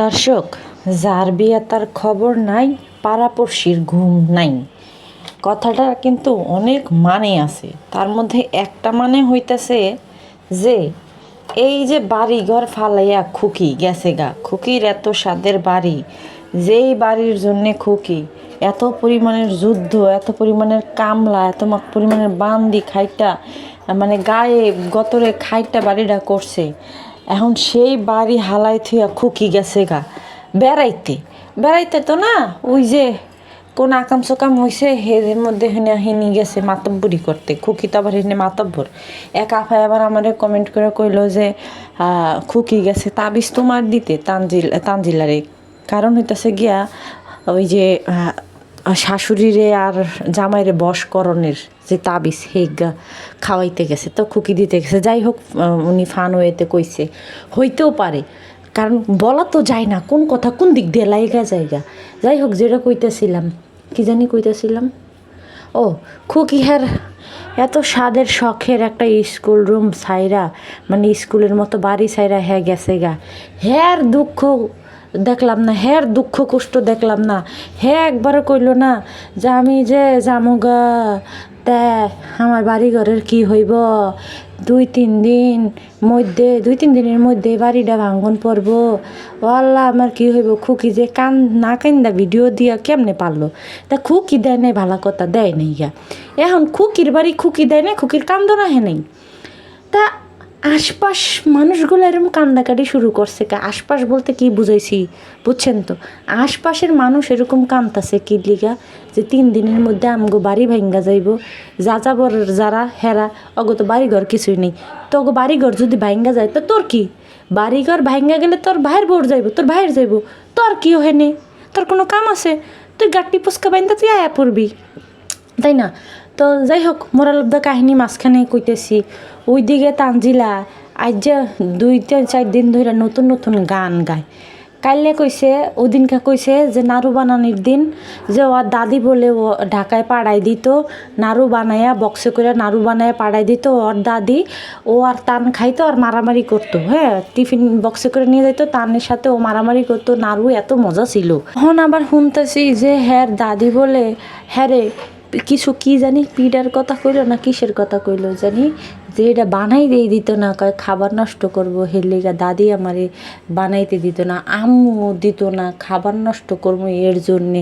দর্শক, যার তার খবর নাই, পাড়াপড়শির ঘুম নাই। কথাটা কিন্তু অনেক মানে আছে। তার মধ্যে একটা মানে হইতেছে যে, এই যে বাড়ি ঘর ফালাইয়া খুকি গেছে গা। খুকির এত স্বাদের বাড়ি, যেই বাড়ির জন্যে খুকি, এত পরিমাণের যুদ্ধ, এত পরিমাণের কামলা, এত পরিমাণের বান্দি খাইটা মানে গায়ে গতরে খাইটা বাড়িটা করছে। এখন সেই বাড়ি হালাই থুয়া খুকি গেছে গা। বেড়াইতে। বেড়াইতে তো না, ওই যে কোন আকাম সকাম হয়েছে হেদের মধ্যে হেনে হিনি গেছে মাতব্বরি করতে। খুকি তো আবার হেনে মাতব্বর। এক আফায় আবার আমারে কমেন্ট করে কইলো যে খুকি গেছে তাবিজ তোমার দিতে তানজিল, তানজিলারে। কারণ হইতাছে গিয়া ওই যে শাশুড়িরে আর জামাইরে বশকরণের যে তাবিজ, হেগা খাওয়াইতে গেছে, তো খুকি দিতে গেছে। যাই হোক উনি ফান ওয়েতে কইছে, হইতেও পারে। কারণ বলা তো যায় না কোন কথা কোন দিক দিয়ে লাইগা জায়গা যাই হোক, যেটা কইতেছিলাম, কি জানি কইতেছিলাম? ও খুকি হ্যার এত স্বাদের, শখের একটা স্কুল রুম সাইরা মানে স্কুলের মতো বাড়ি সাইরা হ্যাঁ গেছে গা। হ্যার দুঃখ দেখলাম না, হ্যার দুঃখ কষ্ট দেখলাম না। হ্যাঁ একবারও কইলো না যে আমি যে জামুগা তে আমার বাড়ি ঘরের কি হইব? দুই তিন দিন মধ্যে, দুই তিন দিনের মধ্যে বাড়িটা ভাঙ্গন পড়ব। ও আল্লাহ আমার কি হইব? খুকি যে কান না কান্দা ভিডিও দিয়া কেমনে পারল? তা খুকি দেয় নাই, ভালো কথা দেয় নাই গা। এখন খুকির বাড়ি খুকি দেয় নাই, খুকির কান্দ না হে নাই। তা আশপাশ মানুষগুলো এরকম কান্দাকাটি শুরু করছে কা। আশপাশ বলতে কি বুঝাইছি? বুঝছেন তো? আশপাশের মানুষ এরকম কান্দাছে কি লিগা? যে তিন দিনের মধ্যে আমগো বাড়ি ভাঙ্গা যাইব। যা যাবর যারা, হেরা, অগো তো বাড়িঘর কিছুই নেই। তো অগো বাড়িঘর যদি ভাঙ্গা যায়, তো তোর কি? বাড়িঘর ভাঙ্গা গেলে তোর ভাইয়ের বোর যাইব, তোর ভাইয়ের যাইব। তোর কি হেনে তোর কোনো কাম আছে? তুই গাট্টি পুস্কা বাইন্দা তুই আয়া পড়বি। তাই না? তো যাই হোক মোরালব্দা কাহিনী মাঝখানে কইতেছি। ওইদিকে তানজিলা আজ যে দুই তিন চার দিন ধরে নতুন নতুন গান গায়। কাইলে কইছে, ওদিনকে কইছে যে নাড়ু বানানির দিন, যে ওর দাদি বলে ও ঢাকায় পাড়াই দিত, নাড়ু বানায়া বক্সে করে নাড়ু বানায়া পাড়াই দিত ওর দাদি ও আর তান খাইতো, আর মারামারি করতো হ্যাঁ? টিফিন বক্সে করে নিয়ে যেত তানের সাথে ও মারামারি করতো, নাড়ু এত মজা ছিল। এখন আবার শুনতেছি যে হ্যাঁ দাদি বলে হ্যাঁ রে কিছু কি জানি পিডার কথা কইলো না কিসের কথা কইলো জানি? যে এটা বানাই দিয়ে দিত না, কয় খাবার নষ্ট করব হেলিগা দাদি আমারে বানাইতে দিত না, আম্মু দিত না, খাবার নষ্ট করব এর জন্যে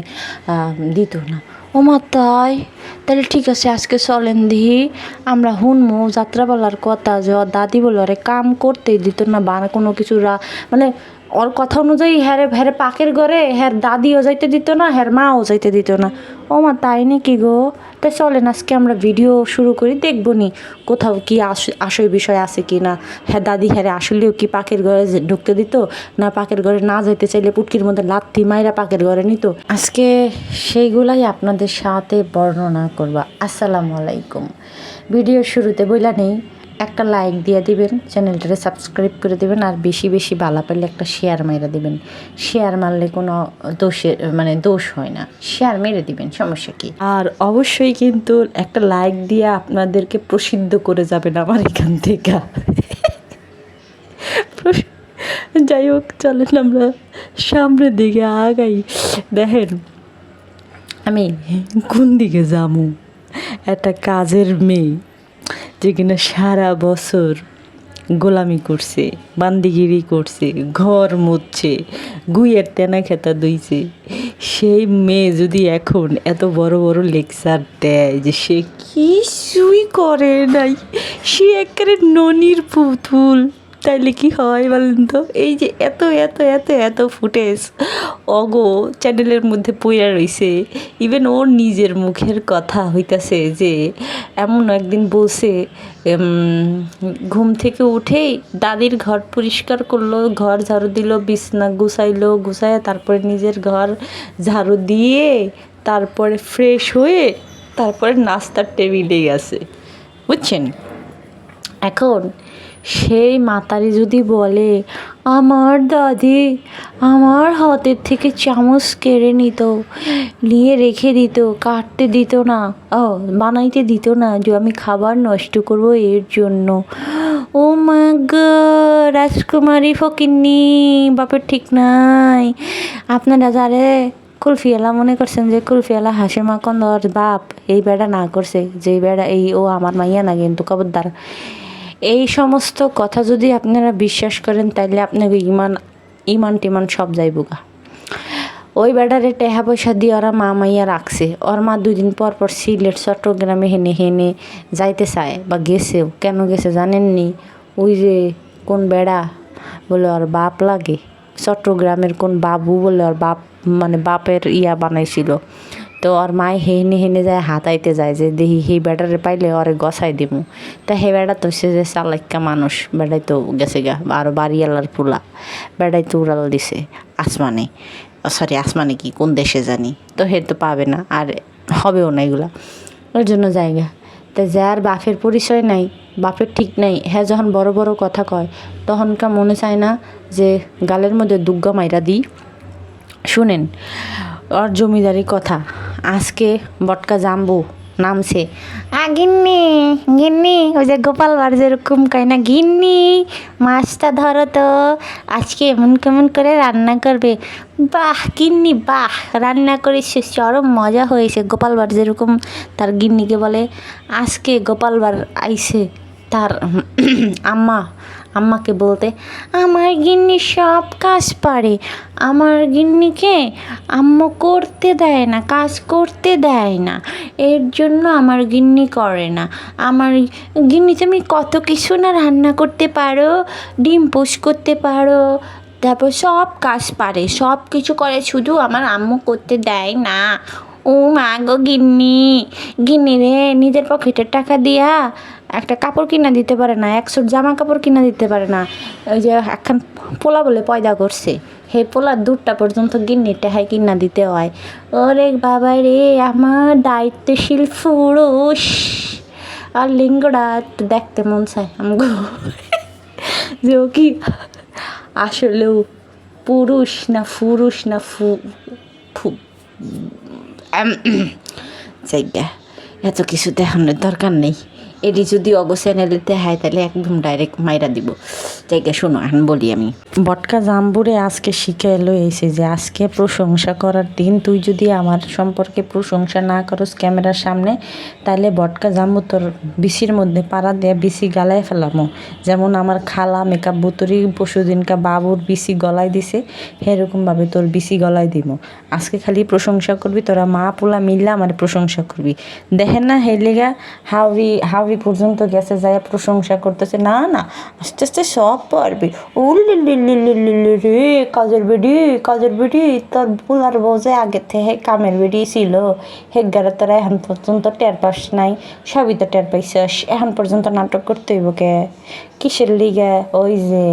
দিত না। ও তাই? তাহলে ঠিক আছে, আজকে চলেন দিহি আমরা শুনমু যাত্রাপালার কথা যে দাদি বলে আরে কাম করতেই দিত না বানা কোনো কিছু রা মানে ওর কথা অনুযায়ী হ্যারে হ্যারে পাকের ঘরে হ্যার দাদিও যাইতে দিত না, হ্যার মাও যাইতে দিত না। ও মা, তাই নাকি গো? তাই চলেন, আজকে আমরা ভিডিও শুরু করি, দেখব নি কোথাও কি আস- আশয় বিষয় আছে কি না। হ্যাঁ দাদি, হ্যারে আসলেও কি পাকের ঘরে ঢুকতে দিত, না পাকের ঘরে না যাইতে চাইলে পুটকির মধ্যে লাথি মাইরা পাকের ঘরে নিত? আজকে সেইগুলাই আপনাদের সাথে বর্ণনা করবা। আসসালামু আলাইকুম। ভিডিও শুরুতে বইলা নেই একটা লাইক দিয়ে দিবেন চ্যানেলটাকে সাবস্ক্রাইব করে দিবেন আর বেশি বেশি বালা পেলে একটা শেয়ার মেরে দিবেন। শেয়ার মারলে কোনো দোষে মানে দোষ হয় না। শেয়ার মেরে দিবেন সমস্যা কি? আর অবশ্যই কিন্তু একটা লাইক দিয়ে আপনাদেরকে প্রসিদ্ধ করে যাবেন আমার এখান থেকে। যাই হোক চলেন আমরা সামনের দিকে আগাই। দেখেন আমি কোন দিকে যাব? একটা কাজের মেয়ে। যে কিনা সারা বছর গোলামি করছে, বান্দিগিরি করছে, ঘর মুচ্ছে গুইয়ের তেনা খেতা দইছে সেই মেয়ে যদি এখন এত বড় বড় লেকচার দেয় যে সে কিছুই করে নাই, সে একেবারে ননির পুতুল। তাইলে কি হয় বলেন তো? এই যে এত এত এত এত ফুটেজ অগো চ্যানেলের মধ্যে পইরা রইছে। ইভেন ওর নিজের মুখের কথা হইতাছে যে এমন একদিন উম, ঘুম থেকে উঠেই দাদির ঘর পরিষ্কার করল ঘর ঝাড়ু দিল বিছনা গুছাইলো গুছায় তারপরে নিজের ঘর ঝাড়ু দিয়ে তারপরে ফ্রেশ হয়ে তারপরে নাস্তার টেবিলে গেছে বুঝছেন? এখন সেই মাতারি যদি বলে, আমার দাদি আমার হাতের থেকে চামচ কেড়ে নিত, নিয়ে রেখে দিত, কাটতে দিত না, ও, বানাইতে দিত না, যে আমি খাবার নষ্ট করব এর জন্য। ও মা রাজকুমারী ফকিন্নি, বাপের ঠিক নাই। আপনারা যারে কুলফিয়ালা মনে করছেন যে কুলফিয়ালা হাসিমা কন্দর বাপ, এই বেড়া না করছে, যে বেড়া এই ও আমার মাইয়া না কিন্তু কবরদার এই সমস্ত কথা যদি আপনারা বিশ্বাস করেন, তাইলে আপনাকে ইমান ইমান টিমান সব যাইবগা ওই বেড়ারে টেহা পয়সা দিয়ে ওরা মা মাইয়া রাখছে। ওর মা দুই দিন পর পর সিলেট, চট্টগ্রামে হেনে হেনে যাইতে চায় বা গেছেও। কেন গেছে জানেননি? ওই যে কোন বেড়া বলে ওর বাপ লাগে। চট্টগ্রামের কোন বাবু বলে ওর বাপ মানে বাপের ইয়া বানাইছিল। তো ওর মায় হেনে হেনে যায়, হাতাইতে যায় যে দেখি সেই বেড়ারে পাইলে ওরে গসাই দিমু। তা হে বেড়া তো সে যে চালাক্কা মানুষ বেড়াই তো গেছে গা আরও বাড়িওয়ালার পোলা। বেড়াই তো উড়াল দিছে আসমানে। সরি আসমানে কি, কোন দেশে জানি। তো হে তো পাবে না, আর হবেও না এগুলা। ওর জন্য জায়গা। তা যার বাপের পরিচয় নাই, বাপের ঠিক নাই হ্যাঁ যখন বড় বড় কথা কয়, তখনকার মনে চায় না যে গালের মধ্যে দুগ্গা মাইরা দিই। শুনেন ওর জমিদারি কথা। আজকে বটকা জাম্বু নামছে। আ, গিন্নি গিন্নি, ওই যে গোপাল বার যেরকম কয় না, গিন্নি, মাছটা ধরো তো। আজকে এমন কেমন করে রান্না করবে? বাহ, গিন্নি, বাহ, রান্না করে সে চরম মজা হয়েছে। গোপাল বার যেরকম তার গিন্নিকে বলে, আজকে গোপাল বার আইছে তার আম্মা আম্মাকে বলতে, আমার গিন্নি সব কাজ পারে। আমার গিন্নিকে আম্মু করতে দেয় না, কাজ করতে দেয় না। এর জন্য আমার গিন্নি করে না। আমার গিন্নি তুমি কত কিছু না রান্না করতে পারো, ডিম পোষ করতে পারো, তারপর সব কাজ পারে। সব কিছু করে, শুধু আমার আম্মু করতে দেয় না। ও মা গো গিন্নি গিন্নি রে, নিজের পকেটের টাকা দিয়া একটা কাপড় কিনা দিতে পারে না একশো জামা কাপড় কিনা দিতে পারে না। ওই যে একখান পোলা বলে পয়দা করছে হে পোলার দুধটা পর্যন্ত গিন্নির টাহাই কিনা দিতে হয়। ওরে বাবা রে আমার দায়িত্বশীল পুরুষ। আর লিঙ্গটা দেখতে মন চায় আমগো। যে ও কি আসলেও পুরুষ না ফুরুষ না ফু ফু জায়গা এত কিছু দেখানোর দরকার নেই। এটি যদি অগ চ্যানেলে দেখায় তাহলে একদম ডাইরেক্ট মাইরা দিব। জায়গা শোনো, এখন বলি আমি। বটকা জাম্বুরে আজকে শিখে এলো এসে যে আজকে প্রশংসা করার দিন, তুই যদি আমার সম্পর্কে প্রশংসা না করস ক্যামেরার সামনে, তাহলে বটকা জাম্বু তোর বিসির মধ্যে পাড়া দেয়া বিসি গালায় ফেলামো। যেমন আমার খালা মেকআপ বুতরি, পশুদিনকা বাবুর বিসি গলায় দিছে, সেরকমভাবে তোর বিসি গলায় দিব আজকে খালি প্রশংসা করবি, তোরা মা পোলা মিললে আমার প্রশংসা করবি। দেখেন না, হেলিগা হাওড়ি হাওড়ি পর্যন্ত গেছে যায় প্রশংসা করতেছে। না না, আস্তে আস্তে সব পারবি। রে, কাজের বেডি কাজের বেডি, তোর পোলার বউ আগে থেকে কামের বেডি ছিল। হেগারে তোরা এখন পর্যন্ত টের পাস নাই, সবই তো টের পাইছস। এখন পর্যন্ত নাটক করতে হইব কে? কিসের লিগে? ওই যে,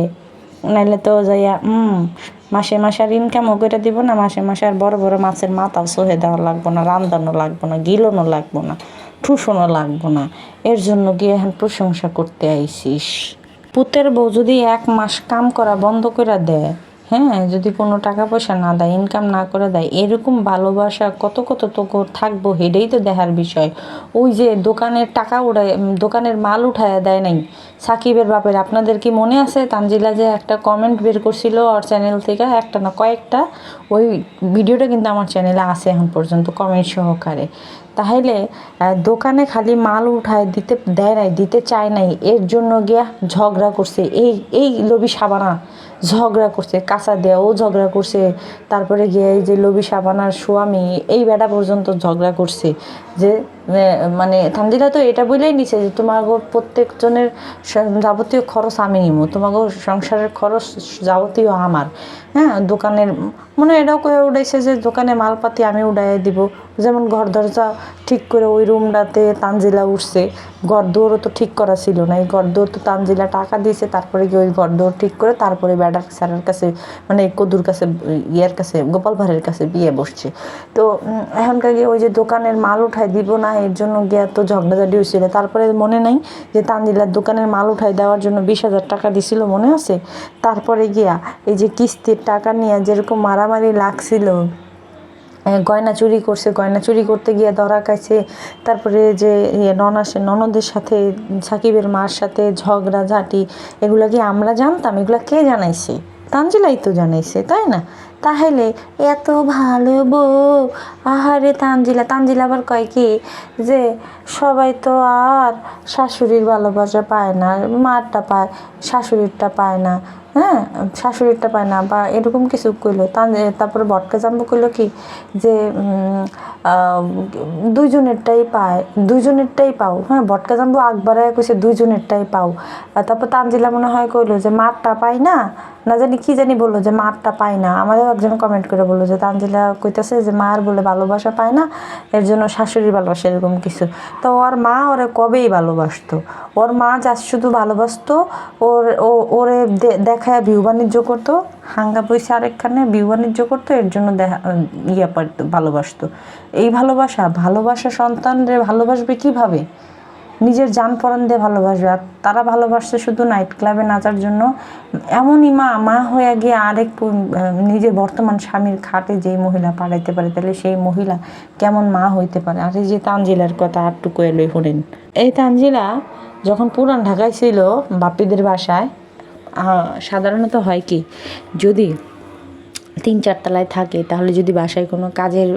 নাইলে তো যাইয়া হুম মাসে মাসে আর ইনকামও করে দিব না, মাসে মাসে আর বড় বড় মাছের মাথাও সহে দেওয়া লাগবো না রান্দানো লাগবো না গিলোনো লাগবো না। ঠুসনো লাগবো না। এর জন্য গিয়ে এখন প্রশংসা করতে আইসিস। পুতের বউ যদি এক মাস কাম করা বন্ধ করে দেয় হ্যাঁ? যদি কোনো টাকা পয়সা না দেয় ইনকাম না করে দেয়, এরকম ভালোবাসা কত কত তো থাকব, হেডেই তো দেখার বিষয়। ওই যে দোকানের টাকা উঠায় দোকানের মাল উঠায় দেয় নাই। সাকিবের বাপের, আপনাদের কি মনে আছে? তানজিলা যে একটা কমেন্ট বের করছিল ওর চ্যানেল থেকে, একটা না কয়েকটা, ওই ভিডিওটা কিন্তু আমার চ্যানেলে আছে এখন পর্যন্ত কমেন্ট সহকারে। তাহলে দোকানে খালি মাল উঠায় দিতে, দেয় নাই, দিতে চায় নাই, এর জন্য গিয়া ঝগড়া করছে। এই এই লবি সাবানা ঝগড়া করছে, কাঁচা দেয়াও ঝগড়া করছে, তারপরে গিয়ে এই যে লবি সাবানার স্বামী, এই বেটা পর্যন্ত ঝগড়া করছে যে মানে থান্দিলা তো এটা বলেই নিছে যে তোমার প্রত্যেকজনের যাবতীয় খরচ আমি নিব তোমাকে সংসারের খরচ যাবতীয় আমার। হ্যাঁ দোকানের, মনে এটাও করে উঠাইছে যে, দোকানে মালপাতি আমি উঠাই দিব। যেমন ঘর দরজা ঠিক করে ওই রুমটাতে তানজিলা উঠছে, ঘর দৌড়ও তো ঠিক করা ছিল না। এই ঘর দৌড় তো তানজিলা টাকা দিয়েছে, তারপরে গিয়ে ওই ঘর দৌড় ঠিক করে তারপরে ব্যাডার স্যারের কাছে মানে কদুর কাছে, ইয়ের কাছে, গোপাল ভাড়ের কাছে বিয়ে বসছে। তো এখনকার গিয়ে ওই যে দোকানের মাল উঠাই দিব না এর জন্য গিয়ে তো ঝগড়াঝাটি হয়েছিল তারপরে মনে নাই যে তানজিলার দোকানের মাল উঠাই দেওয়ার জন্য বিশ হাজার টাকা দিছিল, মনে আছে? তারপরে গিয়া এই যে কিস্তির টাকা নিয়ে যেরকম মারামারি লাগছিল গয়না চুরি করছে, গয়না চুরি করতে গিয়ে ধরা খাইছে, তারপরে যে ইয়ে ননাসে ননদের সাথে, সাকিবের মার সাথে ঝগড়া ঝাঁটি এগুলো কি আমরা জানতাম? এগুলো কে জানাইছে? তানজিলাই তো জানাইছে, তাই না? তাহলে এত ভালো বউ। আহারে তানজিলা তানজিলা আবার কয় কি যে সবাই তো আর শাশুড়ির ভালোবাসা পায় না, মারটা পায়, শাশুড়িরটা পায় না। হ্যাঁ শাশুড়িরটা পায় না বা এরকম কিছু কইলো। তারপরে বটকা জাম্বু কইলো কি যে দুইজনেরটাই পায়, দুইজনেরটাই পাও। হ্যাঁ বটকা জাম্বু আকবরায় কইছে, দুইজনেরটাই পাও। তারপর তানজিলা মনে হয় কইলো যে, মারটা পাই না? না জানি কি জানি বলল যে, মারটা পাই না। আমাদের একজন কমেন্ট করে বলল যে, তানজিলা কইতেছে যে, মার বলে ভালোবাসা পায় না, এর জন্য শাশুড়ির ভালোবাসা এরকম কিছু। তো ওর মা ওরে কবেই ভালোবাসতো? ওর মা যা শুধু ভালোবাসতো, ওর ওরে দে- দেখায় ভিউ বাণিজ্য করতো, হাঙ্গা পয়সা আরেকখানে ভিউ বাণিজ্য করতো, এর জন্য দেখা ইয়ে পারতো, ভালোবাসতো। এই ভালোবাসা ভালোবাসা সন্তানরে ভালোবাসবে কীভাবে? নিজের যান পরাণ দিয়ে ভালোবাসবে, আর তারা ভালোবাসছে শুধু নাইট ক্লাবে নাচার জন্য। এমনই মা মা হয়ে গিয়ে আরেক নিজের বর্তমান স্বামীর খাটে যেই মহিলা পাঠাইতে পারে, তাহলে সেই মহিলা কেমন মা হইতে পারে? আর এই যে তানজিলার কথা আটটুকু এলোই হলেন এই তানজিলা যখন পুরান ঢাকায় ছিল, বাপ্পিদের বাসায় সাধারণত হয় কি, যদি তিন চারতলায় থাকে, তাহলে যদি বাসায় কোনো কাজের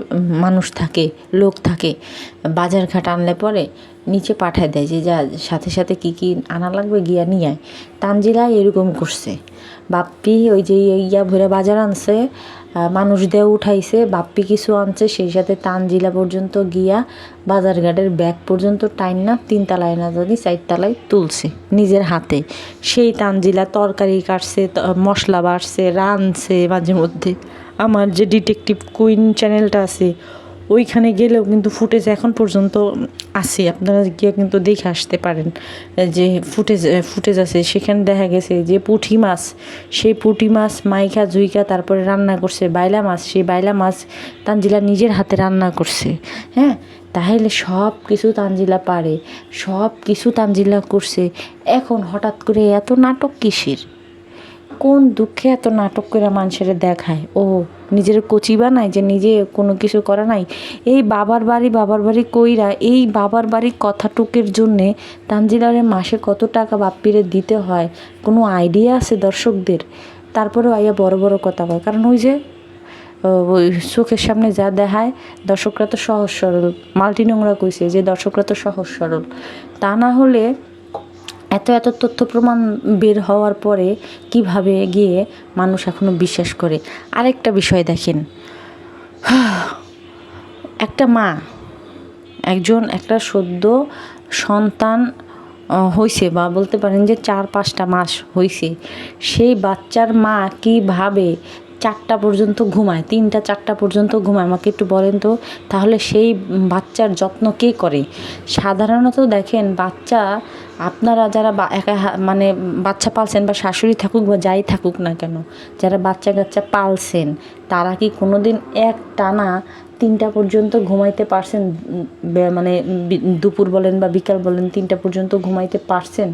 মানুষ থাকে, লোক থাকে, বাজার ঘাট আনলে পরে নিচে পাঠায় দেয় যে, যা, সাথে সাথে কি কি আনা লাগবে, গিয়া নিয়ে আয়। তানজিলা এরকম করছে। বাপ্পি ওই যে ইয়া ভরে বাজার আনছে মানুষ দিয়ে উঠাইছে, বাপ্পি কিছু আনছে, সেই সাথে তানজিলা পর্যন্ত গিয়া বাজারঘাটের ব্যাগ পর্যন্ত টাইম না তিনতলায় না জানি চারতলায় তুলছে নিজের হাতে। সেই তানজিলা তরকারি কাটছে মশলা বাড়ছে রানছে মাঝে মধ্যে। আমার যে ডিটেকটিভ কুইন চ্যানেলটা আছে ওইখানে গেলেও কিন্তু ফুটেজ এখন পর্যন্ত আছে। আপনারা গিয়ে কিন্তু দেখে আসতে পারেন, যে ফুটেজ ফুটেজ আছে। সেখানে দেখা গেছে যে পুঁটি মাছ, সেই পুঁটি মাছ মাইকা জুইকা তারপরে রান্না করছে বাইলা মাছ। সেই বাইলা মাছ তানজিলা নিজের হাতে রান্না করছে হ্যাঁ? তাহলে সব কিছু তানজিলা পারে সব কিছু তানজিলা করছে। এখন হঠাৎ করে এত নাটক কিসের? কোন দুঃখে এত নাটক করে মানুষের দেখায়? ও, নিজের কচি বানায় যে নিজে কোনো কিছু করা নাই? এই বাবার বাড়ি বাবার বাড়ি কইরা এই বাবার বাড়ি কথাটুকের জন্যে তানজিলারে মাসে কত টাকা বাপ্পিরে দিতে হয়? কোনো আইডিয়া আছে দর্শকদের? তারপরেও আইয়া বড় বড় কথা কয় কারণ ওই যে ওই চোখের সামনে যা দেখায়, দর্শকরা তো সহজ সরল। মাল্টি নোংরা কইছে যে দর্শকরা তো সহজ সরল। তা না হলে এত এত তথ্য প্রমাণ বের হওয়ার পরে কীভাবে গিয়ে মানুষ এখনও বিশ্বাস করে? আরেকটা বিষয় দেখেন। একটা মা, একজন, একটা সদ্য সন্তান হয়েছে বা বলতে পারেন যে চার পাঁচটা মাস হয়েছে সেই বাচ্চার মা কীভাবে চারটা পর্যন্ত ঘুমায়, তিনটা, চারটা পর্যন্ত ঘুমায়। আমাকে একটু বলেন তো, তাহলে সেই বাচ্চার যত্ন কে করে? সাধারণত দেখেন বাচ্চা, আপনারা যারা একা মানে বাচ্চা পালছেন বা শাশুড়ি থাকুক বা যাই থাকুক না কেন, যারা বাচ্চা কাচ্চা পালছেন, তারা কি কোনোদিন এক টানা তিনটা পর্যন্ত ঘুমাইতে পারছেন? মানে দুপুর বলেন বা বিকাল বলেন, তিনটা পর্যন্ত ঘুমাইতে পারছেন?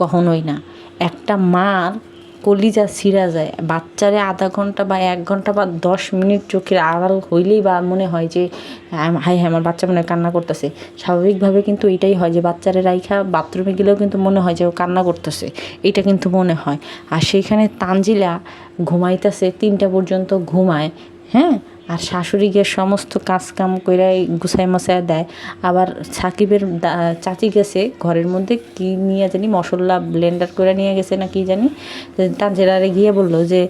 কখনোই না। একটা মার কলিজা ছিঁড়া যায়। বাচ্চারে আধা ঘণ্টা বা এক ঘণ্টা বা দশ মিনিট চোখের আড়াল হইলেই বা মনে হয় যে হ্যাঁ, হাই হ্যাঁ আমার বাচ্চা মনে কান্না করতেছে। স্বাভাবিকভাবে কিন্তু এটাই হয় যে বাচ্চারা রাইখা বাথরুমে গেলেও কিন্তু মনে হয় যে ও কান্না করতেছে। এটা কিন্তু মনে হয়। আর সেইখানে তানজিলা ঘুমাইতেছে তিনটা পর্যন্ত ঘুমায় হ্যাঁ? আর শাশুড়ি গিয়ে সমস্ত কাজ কাম করে গুছাই মশাই দেয়। আবার সাকিবের চাচি গেছে ঘরের মধ্যে, কি নিয়ে জানি মশলা ব্লেন্ডার করে নিয়ে গেছে না কি জানি। তানজেরারে গিয়ে বলল যে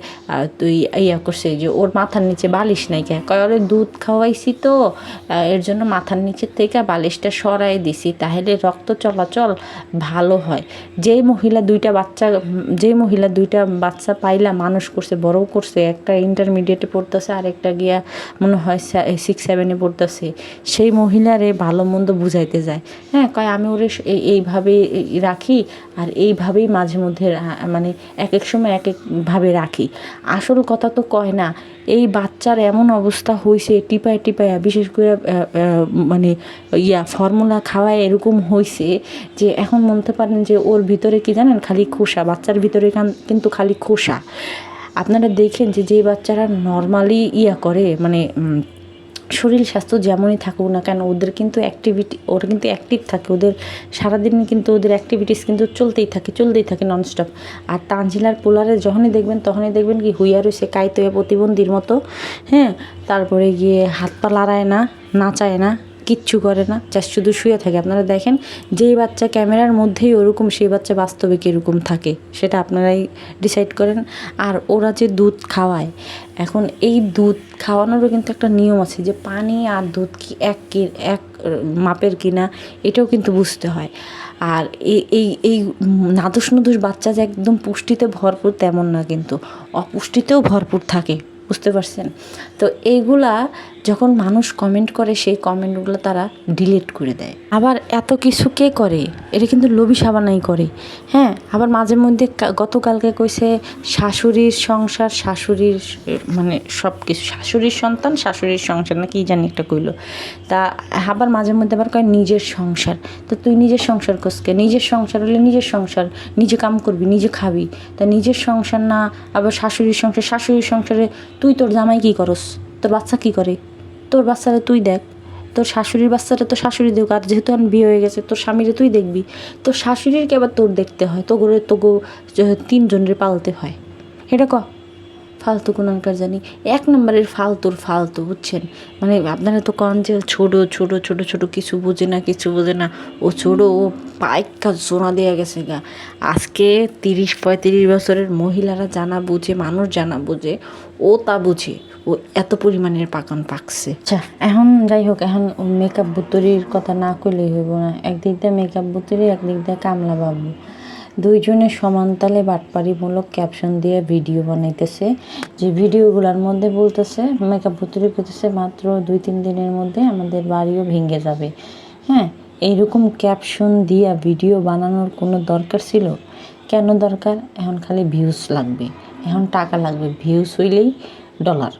তুই ইয়া করছে যে, ওর মাথার নিচে বালিশ নাই কে? কয় ওরে দুধ খাওয়াইছি তো এর জন্য মাথার নিচের থেকে বালিশটা সরাই দিছি, তাহলে রক্ত চলাচল ভালো হয়। যেই মহিলা দুইটা বাচ্চা, যেই মহিলা দুইটা বাচ্চা পাইলা, মানুষ করছে বড় করছে, একটা ইন্টারমিডিয়েটে পড়তেছে আর একটা গিয়া মনে হয় সিক্স সেভেনে পড়তেছে। সেই মহিলারে ভালো মন্দ বুঝাইতে যায়। হ্যাঁ কয় আমি ওরে এইভাবে রাখি আর এইভাবেই মাঝে মধ্যে মানে এক এক সময় এক একভাবে রাখি। আসল কথা তো কয় না, এই বাচ্চার এমন অবস্থা হয়েছে টিপায় টিপায়, বিশেষ করে মানে ইয়া, ফর্মুলা খাওয়ায় এরকম হয়েছে যে এখন বলতে পারেন যে ওর ভিতরে কি জানেন, খালি খোসা, বাচ্চার ভিতরে কান- কিন্তু খালি খোসা। আপনারা দেখেন যে যে বাচ্চারা নর্মালি ইয়া করে মানে শরীর স্বাস্থ্য যেমনই থাকুক না কেন, ওদের কিন্তু অ্যাক্টিভিটি ওরা কিন্তু অ্যাক্টিভ থাকে। ওদের সারাদিন কিন্তু ওদের অ্যাক্টিভিটিস কিন্তু চলতেই থাকে চলতেই থাকে ননস্টপ আর তানজিলার পোলারে যখনই দেখবেন, তখনই দেখবেন কি, হুইয়া রয়েছে কাইতে প্রতিবন্ধীর মতো হ্যাঁ? তারপরে গিয়ে হাত পা লড়ায় না, নাচায় না। কিচ্ছু করে না জাস্ট শুধু শুয়ে থাকে। আপনারা দেখেন, যেই বাচ্চা ক্যামেরার মধ্যেই ওরকম, সেই বাচ্চা বাস্তবে কীরকম থাকে, সেটা আপনারাই ডিসাইড করেন। আর ওরা যে দুধ খাওয়ায়, এখন এই দুধ খাওয়ানোরও কিন্তু একটা নিয়ম আছে যে পানি আর দুধ কি এক কি, এক মাপের কিনা, এটাও কিন্তু বুঝতে হয়। আর এই এই এই নাদুস নদুস বাচ্চা যে একদম পুষ্টিতে ভরপুর তেমন না কিন্তু, অপুষ্টিতেও ভরপুর থাকে। বুঝতে পারছেন? তো এইগুলা যখন মানুষ কমেন্ট করে, সেই কমেন্টগুলো তারা ডিলিট করে দেয়। আবার এত কিছু কে করে? এটা কিন্তু লোভী সাবানাই করে। হ্যাঁ আবার মাঝে মধ্যে গতকালকে কইছে শাশুড়ির সংসার, শাশুড়ির মানে সব কিছু শাশুড়ির সন্তান, শাশুড়ির সংসার, না কি জানি একটা কইলো। তা আবার মাঝে মধ্যে আবার কয়, নিজের সংসার। তো তুই নিজের সংসার কসকে নিজের সংসার হলে নিজের সংসার, নিজে কাম করবি, নিজে খাবি। তা নিজের সংসার না, আবার শাশুড়ির সংসার, শাশুড়ির সংসারে তুই তোর জামাই কী করস? তোর বাচ্চা কী করে? তোর বাচ্চারা তুই দেখ। তোর শাশুড়ির বাচ্চাটা তো শাশুড়ি দেখ। আর যেহেতু আমি বিয়ে হয়ে গেছে, তোর স্বামীরে তুই দেখবি। তোর শাশুড়িরকে আবার তোর দেখতে হয়। তো ঘরে তো তিনজনের পালতে হয়। এটা ক? ফালতু কোনানকার জানি। এক নম্বরের ফালতুর ফালতু, বুঝছেন? মানে আপনারা তো কন যে ছোটো ছোটো ছোটো ছোটো কিছু বোঝে না, কিছু বোঝে না। ও ছোটো, ও পাইকা জোনা দেওয়া গেছে গা। আজকে তিরিশ, পঁয়ত্রিশ বছরের মহিলারা জানা বুঝে, মানুষ জানা বুঝে, ও তা বুঝে। ও এত পরিমাণের পাকান পাকছে। আচ্ছা এখন যাই হোক, এখন মেকআপ বুতরির কথা না কইলেই হইব না। একদিক দিয়ে মেকআপ বুতরি একদিক দিয়ে কামলা বাবু। দুইজনে সমানতালে বাটপাড়িমূলক ক্যাপশন দিয়ে ভিডিও বানাইতেছে। যে ভিডিওগুলোর মধ্যে বলতেছে মেকআপ ভুতুরি করতেছে মাত্র দুই তিন দিনের মধ্যে আমাদের বাড়িও ভেঙে যাবে। হ্যাঁ এইরকম ক্যাপশন দিয়া ভিডিও বানানোর কোনো দরকার ছিল? কেন দরকার? এখন খালি ভিউজ লাগবে। এখন টাকা লাগবে। ভিউজ হইলেই ডলার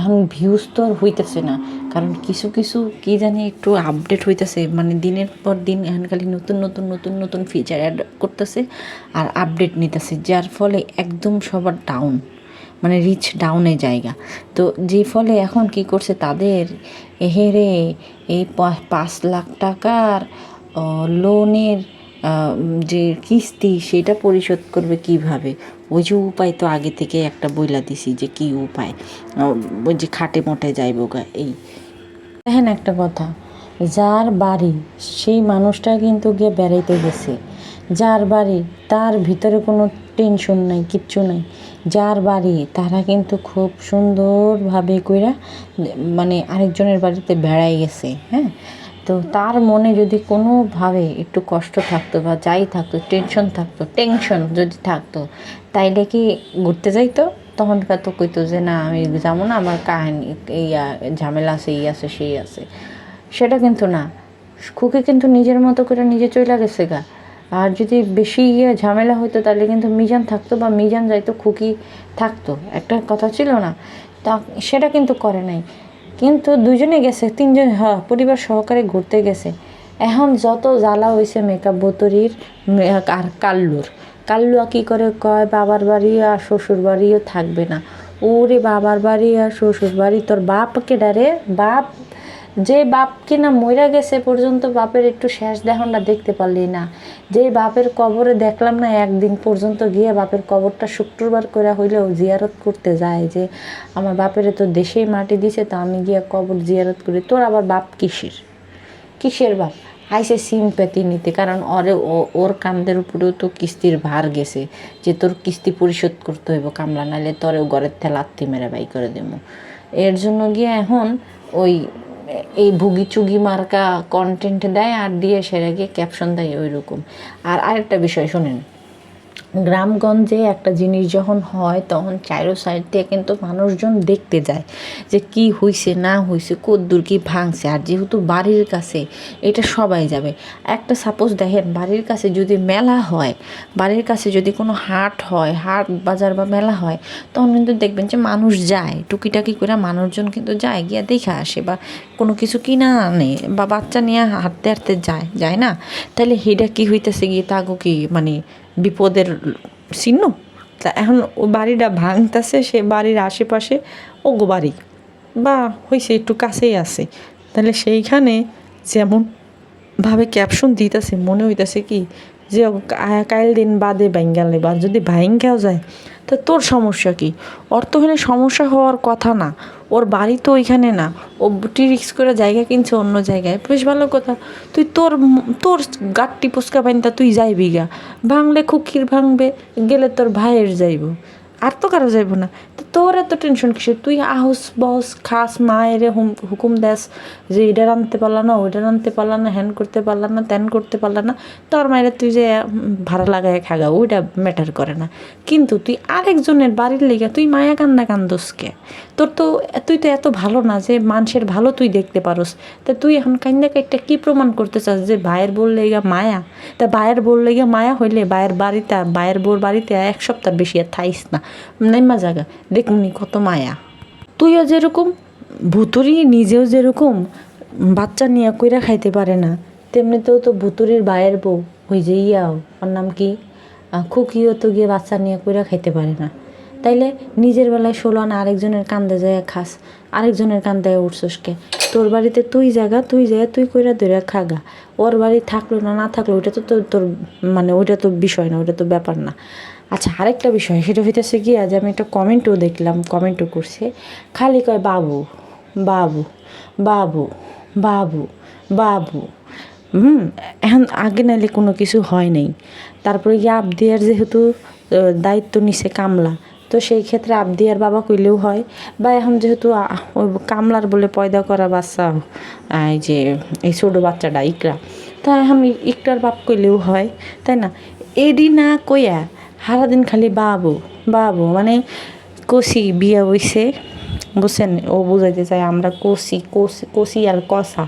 এখন ভিউজ তো আর হইতেছে না। কারণ কিছু কিছু কি জানি একটু আপডেট হইতেছে। মানে দিনের পর দিন এখন খালি নতুন নতুন নতুন নতুন ফিচার অ্যাড করতেছে আর আপডেট নিতেছে, যার ফলে একদম সবার ডাউন মানে রিচ ডাউনে জায়গা। তো যে ফলে এখন কি করছে তাদের এহেরে এই পাঁচ লাখ টাকার লোনের যে কিস্তি সেটা পরিশোধ করবে কীভাবে? ওই যে উপায় তো আগে থেকে একটা বইলা দিছি যে কি উপায়। ওই যে খাটে মোটে যাইব গা, এই। দেখেন একটা কথা, যার বাড়ি সেই মানুষটা কিন্তু গিয়ে বেড়াইতে গেছে। যার বাড়ি তার ভিতরে কোনো টেনশন নাই, কিচ্ছু নাই। যার বাড়ি তারা কিন্তু খুব সুন্দরভাবে কইরা মানে আরেকজনের বাড়িতে বেড়াই গেছে হ্যাঁ? তো তার মনে যদি কোনোভাবে একটু কষ্ট থাকতো বা যাই থাকতো টেনশন থাকতো টেনশন যদি থাকতো, তাইলে কি ঘুরতে যাইতো? তখন তো কইতো যে, না, আমি যাব না, আমার কাহিনী, এই ঝামেলা আছে, এই আছে, সেই আছে। সেটা কিন্তু না। খুকি কিন্তু নিজের মতো করে নিজে চলে গেছে গা। আর যদি বেশি ইয়ে ঝামেলা হতো তাহলে কিন্তু মিজান থাকতো বা মিজান যাইতো, খুকি থাকতো। একটা কথা ছিল না। তা সেটা কিন্তু করে নাই। কিন্তু দুজনে গেছে, তিনজন হ, পরিবার সহকারে ঘুরতে গেছে। এখন যত জ্বালা হয়েছে মেকআপ বোতরির আর কাল্লুর। কাল্লুয়া কি করে কয়, বাবার বাড়ি আর শ্বশুর বাড়িও থাকবে না। ওরে বাবার বাড়ি আর শ্বশুর বাড়ি, তোর বাপকে ডারে, বাপ যে বাপ কিনা মইরা গেছে পর্যন্ত বাপের একটু শেষ দেহনটা দেখতে পারলি না। যে বাপের কবরে দেখলাম না, একদিন পর্যন্ত গিয়ে বাপের কবরটা শুক্রবার করে হইলেও জিয়ারত করতে যায় যে, আমার বাপেরে তো দেশেই মাটি দিছে, তো আমি গিয়ে কবর জিয়ারত করি। তোর আবার বাপ কিসের? কিসের বাপ? আইসে সিম্প্যাথি নিতে, কারণ ওরে ওর কামদের উপরেও তো কিস্তির ভার গেছে যে তোর কিস্তি পরিশোধ করতে হইব কামলা নাহলে তোরেও ঘরের থেলা আত্মি মেরে বাই করে দেবো। এর জন্য গিয়ে এখন ওই এই ভুগি চুগি মার্কা কন্টেন্ট দেয় আর দিয়ে সেটাকে ক্যাপশন দেয় ওই রকম আর আরেকটা বিষয় শোনেন। গ্রামগঞ্জে একটা জিনিস যখন হয়, তখন চাইরো সাইড দিয়ে কিন্তু মানুষজন দেখতে যায় যে কি হইছে, না হইছে, কদ্দূর কি ভাঙছে। আর যেহেতু বাড়ির কাছে, এটা সবাই যাবে। একটা সাপোজ দেখেন, বাড়ির কাছে যদি মেলা হয়, বাড়ির কাছে যদি কোনো হাট হয়, হাট, বাজার বা মেলা হয়, তখন কিন্তু দেখবেন যে মানুষ যায়। টুকিটাকি করে মানুষজন কিন্তু যায়, গিয়া দেখে আসে বা কোনো কিছু কিনা আনে বা বাচ্চা নিয়ে হাঁটতে হাঁটতে যায় যায় না? তাহলে হেডা কি হইতেছে গিয়ে তাগো কি মানে বিপদের চিহ্ন। তা এখন ও বাড়িটা ভাঙতেছে, সে বাড়ির আশেপাশে ওগো বাড়ি। বা হয়েছে একটু কাছেই আছে। তাহলে সেইখানে যেমন ভাবে ক্যাপশন দিতেছে, মনে হইতাছে কি যে কাইল দিন বাদে বাইঙ্গালে বা যদি ভাইঙ্গাও যায়, তা তোর সমস্যা কি? তো সমস্যা হওয়ার কথা না। ওর বাড়ি তো ওইখানে না। ও টি রিক্স করে জায়গা কিনছে অন্য জায়গায়। বেশ ভালো কথা। তুই তোর তোর গাট্টি পুস্কা পাইনতা তুই যাইবি গা। ভাঙলে খুকির ভাঙবে, গেলে তোর ভাইয়ের যাইব। আর তো কারও যাইব না। তো তোর এত টেনশন কিসে তুই আহস, বস, খাস, মায়ের হুম হুকুম দেস যে এটা রানতে পারলা না, ওইটা রানতে পারলা না হ্যান করতে পারলা না ত্যান করতে পারলা না। তোর মায়ের তুই যে ভাড়া লাগায় খাগা, ওইটা ম্যাটার করে না। কিন্তু তুই আরেকজনের বাড়ির লেগে তুই মায়া কান্না কান্দোসকে তোর তো তুই তো এত ভালো না যে মানুষের ভালো তুই দেখতে পারোস। তা তুই এখন কান্দা কাইটটা কি প্রমাণ করতে চাস যে ভাইয়ের বল লেগা মায়া? তা ভাইয়ের বল লেগে মায়া হইলে ভাইয়ের বাড়িতে ভাইয়ের বোর বাড়িতে এক সপ্তাহ বেশি আর থাইস না। নেমা জায়গা দেখুনি কত মায়া। তুইও যেরকম, ভুতুরি নিজেও যেরকম, বাচ্চা নিয়ে কইরা খাইতে পারে না, তেমনিতেও তো ভুতুরির বায়ের বউ, ওই যে ইয়াও, ওর নাম কি? খুকিও তো গিয়ে বাচ্চা নিয়ে কইরা খাইতে পারে না। তাইলে নিজের বেলায় ষোলো আনা আরেকজনের কান্দে যায় খাস, আরেকজনের কান্দে উঠছসকে তোর বাড়িতে তুই জায়গা তুই জায়গা তুই কইরা ধরে খাগা। ওর বাড়ি থাকল না না থাকল, ওইটা তো তোর মানে ওইটা তো বিষয় না, ওইটা তো ব্যাপার না। আচ্ছা আরেকটা বিষয়, সেটা হইতেছে কি আজ আমি একটা কমেন্টও দেখলাম কমেন্টও করছে, খালি কয়, বাবু বাবু বাবু বাবু বাবু। হুম, এখন আগে নাইলে কোনো কিছু হয় নাই। তারপরে গিয়ে আবদিয়ার যেহেতু দায়িত্ব নিছে কামলা, তো সেই ক্ষেত্রে আবদিয়ার বাবা কইলেও হয়, বা এখন যেহেতু ওই কামলার বলে পয়দা করা বাচ্চা এই যে, এই ছোটো বাচ্চাটা, ইকরা, তা এখন ইকরার বাপ কইলেও হয়, তাই না? এডি না কইয়া সারাদিন খালি বাবু বাবু মানে কষি বিয়ে বইছে বুঝছেন? ও বুঝাইতে চায় আমরা কষি কষি কষি আর কষা।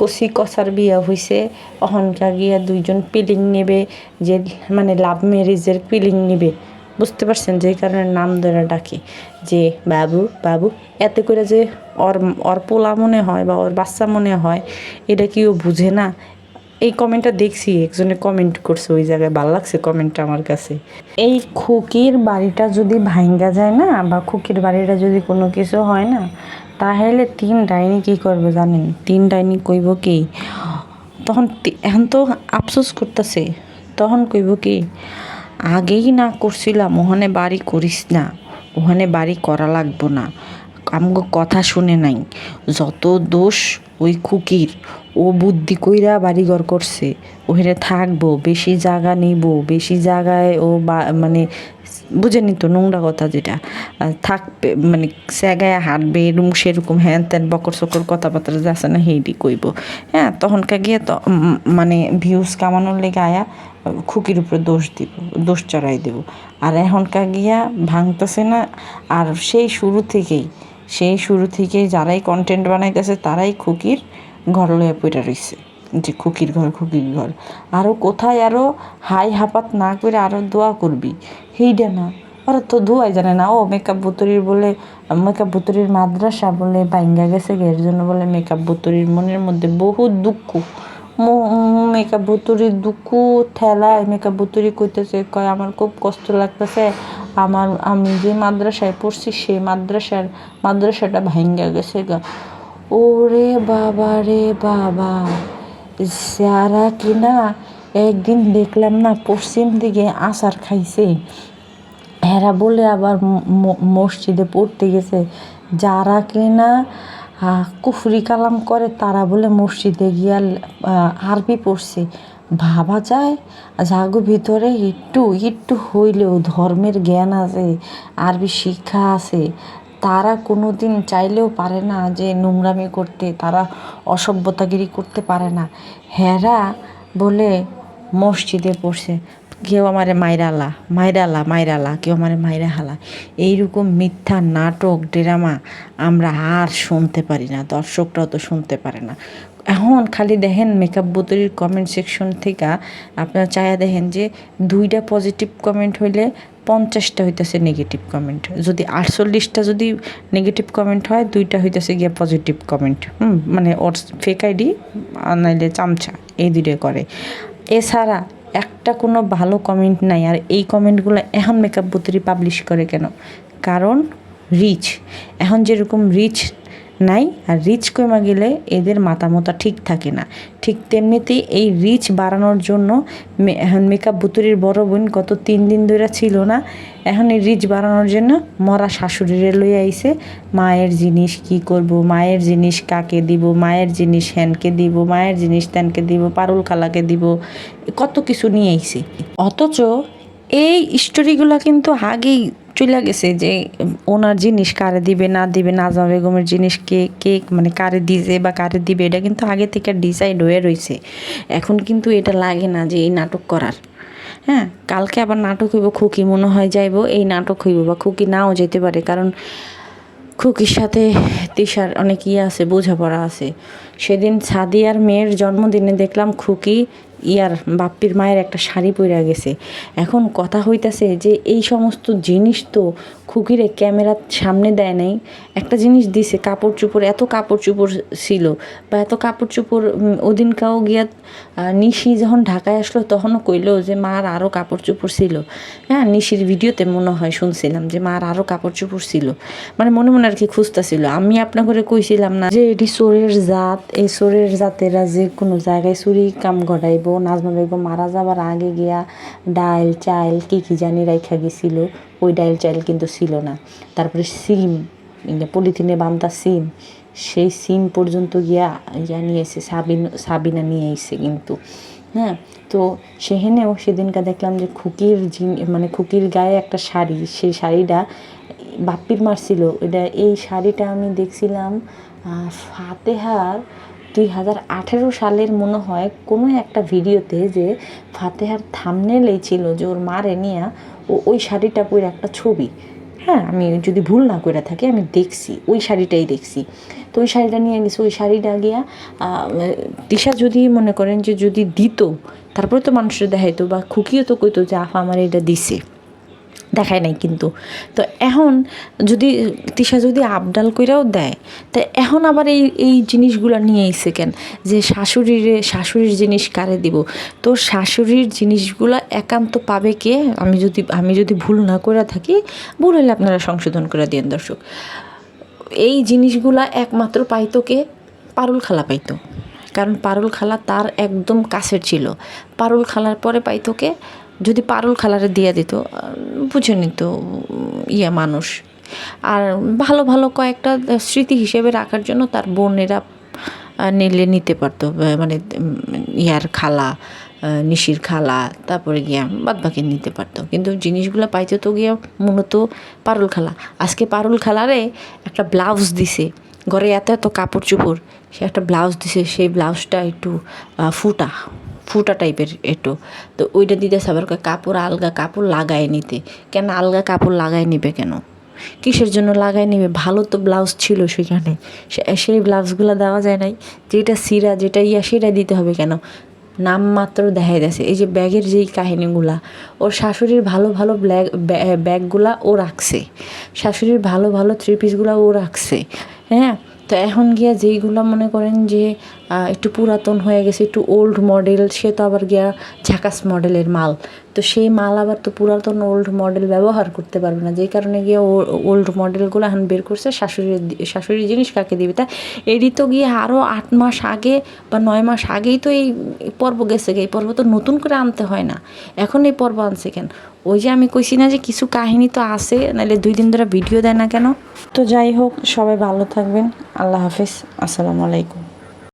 কষি, কষার বিয়া হইছে অহনকার গিয়া দুইজন পিলিং নেবে, যে মানে লাভ ম্যারেজের পিলিং নেবে। বুঝতে পারছেন যে কারণে নাম ধরে ডাকি, যে বাবু বাবু, এতে করে যে ওর ওর পোলা মনে হয় বা ওর বাচ্চা মনে হয়, এটা কি ও বুঝে না? এই কমেন্টটা দেখছি, একজনে কমেন্ট করছে, ওই জায়গায় ভালো লাগছে কমেন্টটা আমার কাছে। এই খুকির বাড়িটা যদি ভাঙ্গা যায় না, বা খুকির বাড়িটা যদি কোনো কিছু হয় না, তাহলে তিন ডাইনি কি করবে জানেন? তিন ডাইনি কইব কি? তখন এখন তো আফসোস করতেছে, তখন কইব কি, আগেই না করছিলাম, ওখানে বাড়ি করিস না, ওখানে বাড়ি করা লাগবো না। আমগো কথা শুনে নাই। যত দোষ ওই খুকির ও বুদ্ধি কইরা বাড়িঘর করছে ওখানে থাকব, বেশি জায়গা নিব, বেশি জায়গায় ও বা মানে বুঝেনি তো নোংরা কথা যেটা। থাকবে মানে জায়গায় হাঁটবে এরকম সেরকম হ্যান ত্যান, বকর সকর কথাবার্তা যা আছে না হেইডি কইব। হ্যাঁ তখনকার গিয়ে তো মানে ভিউজ কামানোর লেগে আয়া খুকির উপরে দোষ দিব, দোষ চড়াই দেব। আর এখনকার গিয়া ভাঙতেছে না, আর সেই শুরু থেকেই সেই শুরু থেকে যারাই কন্টেন্ট বানাইতেছে, তারাই খুকির ঘর লইয়া পইরা রইছে। যে খুকির ঘর খুকির ঘর। আরও কোথায় আরও হাই হাপাত না করে আরও দোয়া করবি? সেইটা না। ওরা তো দোয়াই জানে না। ও মেকআপ বুতরির বলে মেকআপ বুতরির মাদ্রাসা বলে, বাইঙ্গা গেছে এর জন্য বলে মেকআপ বুতরির মনের মধ্যে বহু দুঃখ। মেকআপ বুতুরির দুঃখ, ঠেলায় মেকআপ বুতুরি কইতেছে, কয়, আমার খুব কষ্ট লাগতেছে। আমার, আমি যে মাদ্রাসায় পড়ছি সেই মাদ্রাসার, মাদ্রাসাটা ভাঙ্গা গেছে গা। ওরে বাবা রে বাবা, যারা কিনা একদিন দেখলাম না, পশ্চিম দিকে আচার খাইছে। এরা বলে আবার মসজিদে পড়তে গেছে। যারা কিনা কুফরি কালাম করে, তারা বলে মসজিদে গিয়া আরবি পড়ছে। ভাবা যায়? জাগো ভিতরে, একটু একটু হইলেও ধর্মের জ্ঞান আছে, আরবি শিক্ষা আছে। তারা কোনো দিন চাইলেও পারে না যে নোংরামি করতে, তারা অসভ্যতাগিরি করতে পারে না। হেরা বলে, মসজিদে পড়ছে, কেউ আমারে মাইরালা মাইরালা মাইরালা, কেউ আমারে মাইরা হালা এইরকম মিথ্যা নাটক, ড্রামা আমরা আর শুনতে পারি না, দর্শকরাও তো শুনতে পারে না। এখন খালি দেখেন মেকআপ বুতরির কমেন্ট সেকশন থেকে আপনারা চায়া দেখেন যে দুইটা পজিটিভ কমেন্ট হইলে পঞ্চাশটা হইতেছে নেগেটিভ কমেন্ট যদি আটচল্লিশটা যদি নেগেটিভ কমেন্ট হয়, দুইটা হইতেছে গিয়ে পজিটিভ কমেন্ট হুম মানে ওর ফেক আইডি নাইলে চামচা, এই দুইটা করে। এছাড়া একটা কোনো ভালো কমেন্ট নাই, আর এই কমেন্টগুলো এখন মেকআপ বুতরি পাবলিশ করে কেন? কারণ রিচ এখন যেরকম রিচ নাই, আর রিচ কমে গেলে এদের মাতামতা ঠিক থাকে না। ঠিক তেমনিতেই এই রিচ বাড়ানোর জন্য মেকআপ বুতুরির বড় বোন গত তিন দিন ধরে ছিল না, এখন এই রিচ বাড়ানোর জন্য মরা শাশুড়িরে লই আইছে। মায়ের জিনিস কি করব, মায়ের জিনিস কাকে দিব, মায়ের জিনিস হ্যানকে দিব, মায়ের জিনিস ত্যানকে দিব, পারুল খালাকে দিব, কত কিছু নিয়ে আইছে। অথচ এই স্টোরিগুলো কিন্তু আগেই চলে গেছে যে ওনার জিনিস কারে দিবে, না দিবে নাজমা বেগমের জিনিস কে কে মানে কারে দিছে বা কারে দিবে, এটা কিন্তু আগে থেকে ডিসাইড হয়ে রয়েছে এখন কিন্তু এটা লাগে না যে এই নাটক করার। হ্যাঁ কালকে আবার নাটক হইব, খুকি মনে হয় যাইব, এই নাটক হইব বা খুকি নাও যেতে পারে, কারণ খুকির সাথে তিশার অনেক ইয়ে আছে, বোঝাপড়া আছে। সেদিন সাদিয়ার মেয়ের জন্মদিনে দেখলাম খুকি ইয়ার বাপ্পির মায়ের একটা শাড়ি পরে গেছে। এখন কথা হইতাছে যে এই সমস্ত জিনিস তো খুকিরে ক্যামেরার সামনে দেয় নাই, একটা জিনিস দিছে, কাপড় চোপড়, এত কাপড় চোপড় ছিল বা এত কাপড় চোপড় ওদিনকাও গিয়া নিশি যখন ঢাকায় আসলো তখনও কইলো যে মার আরও কাপড় চোপড় ছিল। হ্যাঁ নিশির ভিডিওতে মনে হয় শুনছিলাম যে মার আরও কাপড় চোপড় ছিল। মানে মনে মনে আর কি খুঁজতেছিল আমি আপনা করে কইছিলাম না যে এটি চোরের জাত, এই চোরের জাতেরা যে কোনো জায়গায় চুরি কাম ঘটাইব নাজমা বেগম মারা যাবার আগে গিয়া ডাইল, চাইল কি কি জানি রাইখা গেছিল, ওই ডাইল, চাইল কিন্তু ছিল না। তারপরে সিম পলিথিনে বান্ধা সিম, সেই সিম পর্যন্ত গিয়া ইয়া নিয়ে এসে সাবিন, সাবিনা নিয়ে এসে কিন্তু হ্যাঁ? তো সেখানেও সেদিনকা দেখলাম যে খুকির জিন- মানে খুকির গায়ে একটা শাড়ি, সেই শাড়িটা বাপ্পির মারছিল এটা এই শাড়িটা আমি দেখছিলাম ফাতেহার দুই হাজার আঠেরো সালের মনে হয় কোনো একটা ভিডিওতে যে ফাতেহার থামনেলেই ছিল যে ওর মারে নিয়া ও ওই শাড়িটা পরে একটা ছবি। হ্যাঁ আমি যদি ভুল না করে থাকি, আমি দেখছি, ওই শাড়িটাই দেখছি। তো ওই শাড়িটা নিয়ে গেছি, ওই শাড়িটা গিয়া তিশা যদি মনে করেন যে যদি দিত, তারপরে তো মানুষের দেখাইতো বা খুকিও তো কইতো যে, আফা, আমার এটা দিছে। দেখায় নাই কিন্তু। তো এখন যদি তিশা যদি আবডাল কইরাও দেয়, তা এখন আবার এই এই জিনিসগুলো নিয়ে এসে কেন? যে শাশুড়িরে, শাশুড়ির জিনিস কারে দিব? তো শাশুড়ির জিনিসগুলো একান্ত পাবে কে? আমি যদি আমি যদি ভুল না করে থাকি, ভুল হলে আপনারা সংশোধন করে দিন দর্শক। এই জিনিসগুলা একমাত্র পাইতো কে? পারুল খালা পাইতো। কারণ পারুল খালা তার একদম কাছের ছিল। পারুল খালার পরে পাইতো কে? যদি পারুল খালারে দিয়ে দিত বুঝে নিত ইয়ে মানুষ। আর ভালো ভালো কয়েকটা স্মৃতি হিসেবে রাখার জন্য তার বোনেরা নিলে নিতে পারতো মানে ইয়ার খালা নিশির খালা, তারপরে গিয়া বাদ বাকি নিতে পারতো। কিন্তু জিনিসগুলো পাইতে তো গিয়া মূলত পারুল খালা। আজকে পারুল খালারে একটা ব্লাউজ দিছে, ঘরে এত এত কাপড় চোপড়, সে একটা ব্লাউজ দিছে, সেই ব্লাউজটা একটু ফুটা। ফুটা টাইপের একটু। তো ওইটা দিতে আবার কাপড় আলগা কাপড় লাগায় নিতে। কেন আলগা কাপড় লাগায় নিবে কেন? কিসের জন্য লাগাই নিবে? ভালো তো ব্লাউজ ছিল সেখানে। সেই ব্লাউজগুলো দেওয়া যায় নাই। যেটা সিরা, যেটা ইয়া সেটা দিতে হবে কেন? নাম মাত্র দেখাই দিয়েছে। এই যে ব্যাগের যেই কাহিনিগুলা, ওর শাশুড়ির ভালো ভালো ব্যাগ ব্যাগগুলা ও রাখছে। শাশুড়ির ভালো ভালো থ্রি পিসগুলা ও রাখছে। হ্যাঁ? তো এখন গিয়া যেইগুলো মনে করেন যে একটু পুরাতন হয়ে গেছে, একটু ওল্ড মডেল সে তো আবার গিয়া ঝাকাস মডেলের মাল। তো সেই মাল আবার তো পুরাতন ওল্ড মডেল ব্যবহার করতে পারবে না। যেই কারণে গিয়ে ওল্ড মডেলগুলো এখন বের করছে শাশুড়ির শাশুড়ির জিনিস কাকে দিবে? তা এরই তো গিয়ে আরও আট মাস আগে বা নয় মাস আগেই তো এই পর্ব গেছে। এই পর্ব তো নতুন করে আনতে হয় না। এখন এই পর্ব আনছে কেন? ওই যে আমি কইছি না যে কিছু কাহিনী তো আছে নাহলে দুই দিন ধরে ভিডিও দেয় না কেন? তো যাই হোক, সবাই ভালো থাকবেন। আল্লাহ হাফিজ। আসসালামু আলাইকুম।